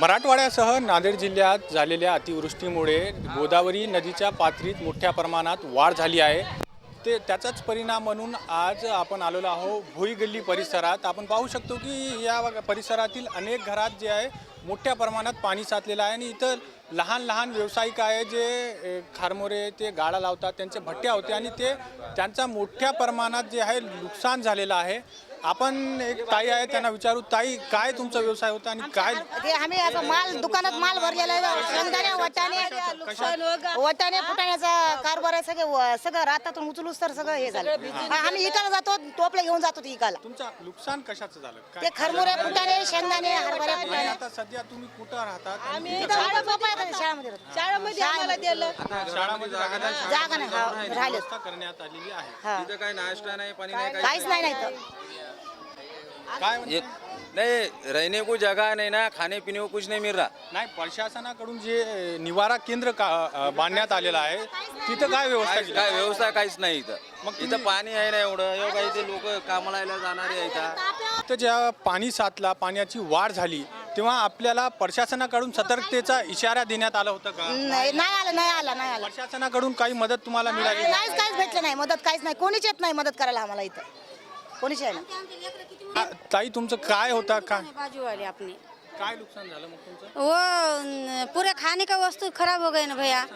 मराठवाड्यासह नांदेड जिल्ह्यात झालेल्या अतिवृष्टीमुळे गोदावरी नदीच्या पातळीत मोठ्या प्रमाणात वाढ झाली आहे. ते त्याचाच परिणाम म्हणून आज आपण आलेलो आहोत भोई गल्ली परिसरात. आपण पाहू शकतो की या परिसरातील अनेक घरात जे आहे मोठ्या प्रमाणात पाणी साचलेलं आहे आणि इथं लहान लहान व्यावसायिक आहे जे खारमोरे ते गाळा लावतात त्यांचे भट्ट्या होते आणि ते त्यांचा मोठ्या प्रमाणात जे आहे नुकसान झालेलं आहे. आपण एक ताई आहे त्यांना विचारू ताई काय तुमचा व्यवसाय होता आणि काय? ते आम्ही असं माल दुकानात माल भरलेला आहे शेंगदाणे वटाणे वटाणे फुटाण्याचा कारभार आहे सगळे व- सगळं रातातून उचलूच तर सगळं हे झालं. हा, आम्ही इकायला जातो टोपले घेऊन जातो ते इकायला. तुमचं नुकसान कशाचं झालं? ते काय खरमुरे फुटाणे शेंगदाणे हरभरे आणि फुटाणे. आता सध्या तुम्ही कुठं राहतात आणि झाडं झोपा आहेत शाळेमध्ये राहतो. शाळेमध्ये आम्हाला दिलं. शाळामध्ये जागा नाही. हा, व्यवस्था करण्यात आलेली आहे. इथं काय नाश्ता नाही पाणी नाही काही काहीच नाही. नाही इथं. काय म्हणते? नहीं रहने को जगह नहीं ना खाने पीने को कुछ नहीं मिल रहा। नाही प्रशासनाकडून जे निवारा केंद्र का अ, बांधण्यात आलेलं आहे तिथं काय व्यवस्था काय केली? काय व्यवस्था काहीच नाही इथं. मग इथं पाणी आहे ना एवढं. एवढं काही ते लोक कामाला यायला जाणारे आहे इथं तर जेव्हा पाणी साचला पाण्याची वाढ झाली तेव्हा आपल्याला प्रशासनाकडून सतर्कतेचा इशारा देण्यात आला होता का? नाही नाही आलं नाही आलं नाही आलं. प्रशासनाकडून काही मदत तुम्हाला मिळाली? काहीच काहीच भेटलं नाही मदत काहीच नाही. कोणीच येत नाही मदत करायला आम्हाला इथं. कोणीच आहे ना? आ, ताई तुमचं काय होता? काय? बाजू वाले काय नुकसान झालं मग तुमचं? वो न, पूरे खाने का वस्तू खराब हो गए ना भैया?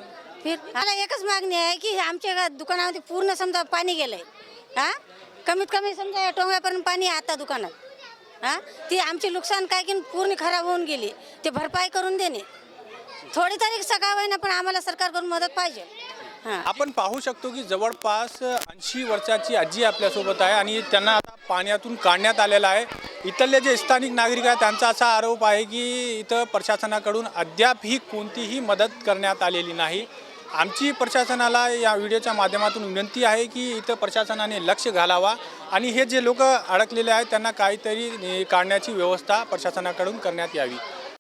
फिर मला एकच मागणी आहे की आमच्या गा- दुकानामध्ये पूर्ण समजा पाणी गेलंय. हा? कमीत कमी समजा टोंग्यापर्यंत पाणी आहे आता दुकानात. हा? ती आमची नुकसान काय की पूर्ण खराब होऊन गेली. ते भरपाई करून देणे. थोडी तरी सकाळ ना पण आम्हाला सरकारकडून मदत पाहिजे. हां आपण पाहू शकतो की जवळपास ऐंशी वर्षाची आजी आपल्यासोबत आहे आणि त्यांना आता पाण्यातून काढण्यात आलेलं आहे. इथले जे स्थानिक नागरिक आहेत त्यांचा असा आरोप आहे की इथं प्रशासनाकडून अद्यापही कोणतीही मदत करण्यात आलेली नाही. आमची प्रशासनाला या व्हिडिओच्या माध्यमातून विनंती आहे की इथं प्रशासनाने लक्ष घालावा आणि हे जे लोक अडकलेले आहेत त्यांना काहीतरी काढण्याची व्यवस्था प्रशासनाकडून करण्यात यावी.